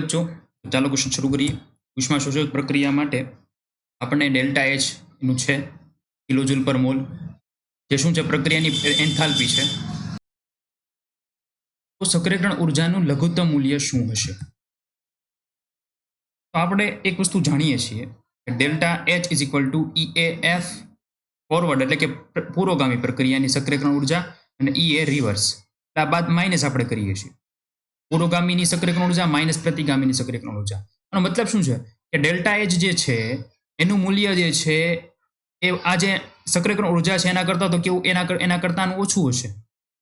બચ્ચો ચાલો ક્વેશ્ચન શરૂ કરીએ. ઉષ્મા પ્રક્રિયા માટે આપણને ડેલ્ટા એચનું છે, કિલોજુલ પર મોલ. જે શું છે? પ્રક્રિયાની એન્થાલ્પી છે. તો સક્રિયકરણ ઉર્જાનું લઘુત્તમ મૂલ્ય શું હશે? તો આપણે એક વસ્તુ જાણીએ છીએ delta H is equal to E F forward એટલે કે પુરોગામી પ્રક્રિયાની સક્રિયકરણ ઊર્જા અને ઈ એ રિવર્સ આ બાદ માઇનસ આપણે કરીએ છીએ. પુરોગામીની સક્રિયકરણ ઊર્જા માઇનસ પ્રતિગામીની સક્રિયકરણ ઊર્જા આનો મતલબ શું છે? કે ડેલ્ટા એચ જે છે, એનું મૂલ્ય જે છે, એ આ જે સક્રિયકરણ ઊર્જા છે, એના કરતાં તો કેવું? એના એના કરતાં ઓછું હશે.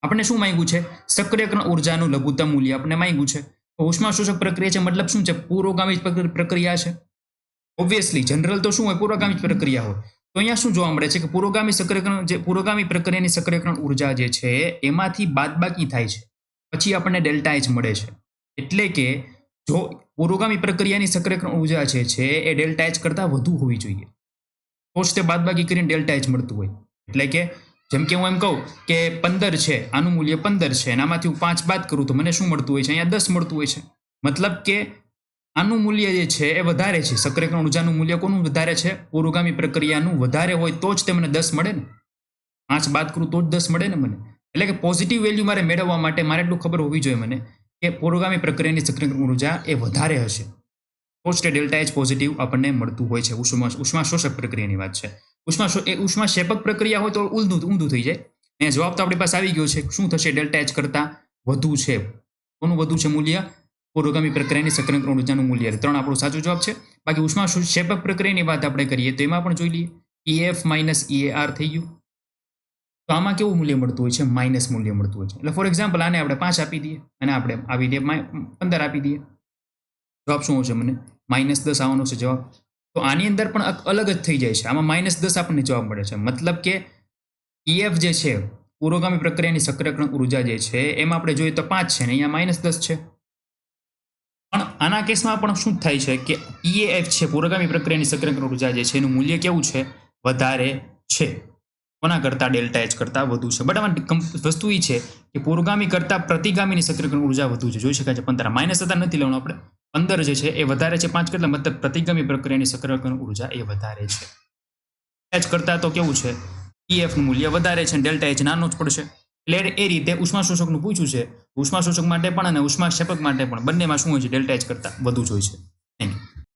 આપણે શું માંગ્યું છે? સક્રિયકરણ ઉર્જાનું લઘુત્તમ મૂલ્ય આપણે માંગ્યું છે. ઉષ્મા શોષક પ્રક્રિયા છે, મતલબ શું છે? પ્રક્ર- પ્રક્રિયા છે. ઓબ્વિયસલી જનરલ તો શું હોય? પુરોગામી પ્રક્રિયા હોય. તો અહીંયા શું જોવા મળે છે? કે પુરોગામી સક્રિયકરણ જે પુરોગામી પ્રક્રિયાની સક્રિયકરણ ઊર્જા જે છે, એમાંથી બાદબાકી થાય છે. પછી આપણને ડેલ્ટા એચ મળે છે. એટલે કે જો પુરોગામી પ્રક્રિયાની સક્રિયકરણ ઊર્જા છે એ ડેલ્ટા એચ કરતાં વધુ હોવી જોઈએ. તો જ તે બાદબાકી કરીને ડેલ્ટા એચ મળતું હોય. એટલે કે જેમ કે હું એમ કહું કે પંદર છે, આનું મૂલ્ય પંદર છે, અને આમાંથી હું પાંચ બાદ કરું તો મને શું મળતું હોય છે? અહીંયા દસ મળતું હોય છે. મતલબ કે આનું મૂલ્ય જે છે એ વધારે છે. સક્રિયકરણ ઉર્જાનું મૂલ્ય કોનું વધારે છે? પુરોગામી પ્રક્રિયાનું વધારે હોય તો જ તે મને દસ મળે ને. પાંચ બાદ કરું તો જ દસ મળે ને મને. એટલે કે પોઝિટિવ વેલ્યુ મારે મેળવવા માટે મારે એટલું ખબર હોવી જોઈએ મને કે પુરોગામી પ્રક્રિયાની સક્રિય ઊર્જા એ વધારે હશે. તો જ ડેલ્ટા એચ પોઝિટિવ આપણને મળતું હોય છે. ઉષ્મા ઉષ્મા શોષક પ્રક્રિયાની વાત છે. ઉષ્મા એ ઉષ્મા શેપક પ્રક્રિયા હોય તો ઊંધું ઊંધું થઈ જાય. અને જવાબ તો આપણી પાસે આવી ગયો છે. શું થશે ડેલ્ટા એચ કરતાં વધુ છે? કોનું વધુ છે મૂલ્ય? પુરોગામી પ્રક્રિયાની સક્રિય ઉર્જાનું મૂલ્ય. ત્રણ આપણો સાચો જવાબ છે. બાકી ઉષ્મા શેપક પ્રક્રિયાની વાત આપણે કરીએ તો એમાં પણ જોઈ લઈએ. ઈએફ માઇનસ ઈએઆર થઈ ગયું. તો આમાં કેવું મૂલ્ય મળતું હોય છે? માઇનસ મૂલ્ય મળતું હોય છે. એટલે ફોર એક્ઝામ્પલ આને આપણે પાંચ આપી દઈએ અને આપણે આવી દઈએ પંદર આપી દઈએ. જવાબ શું આવશે મને? માઇનસ દસ આવવાનો છે જવાબ. તો આની અંદર પણ અલગ જ થઈ જાય છે. આમાં માઇનસ દસ આપણને જવાબ મળે છે. મતલબ કે ઈએફ જે છે, પુરોગામી પ્રક્રિયાની સક્રિયકરણ ઊર્જા જે છે, એમાં આપણે જોઈએ તો પાંચ છે ને અહીંયા માઇનસ દસ છે. પણ આના કેસમાં પણ શું થાય છે કે ઈએએફ છે પુરોગામી પ્રક્રિયાની સક્રિયકરણ ઊર્જા જે છે, એનું મૂલ્ય કેવું છે? વધારે છે. કોના કરતાં ડેલ્ટા એચ કરતાં વધુ છે? બટ આમાં વસ્તુ એ છે કે પુરોગામી કરતાં પ્રતિગામીની સક્રિયકરણ ઊર્જા વધુ છે. જોઈ શકાય છે. પંદર માઇનસ હતા, નથી લેવાનું આપણે. પંદર જે છે એ વધારે છે. પાંચ કરતાં મતલબ પ્રતિગામી પ્રક્રિયાની સક્રિયકરણ ઊર્જા એ વધારે છે. એચ કરતાં તો કેવું છે? ઈએફનું મૂલ્ય વધારે છે ડેલ્ટા એચ નાનો જ પડશે. એટલે એ રીતે ઉષ્મા શોષકનું પૂછ્યું છે. ઉષ્મા શોષક માટે પણ અને ઉષ્મા ક્ષેપક માટે પણ બંનેમાં શું હોય છે? ડેલ્ટા એચ કરતાં વધુ જ હોય છે.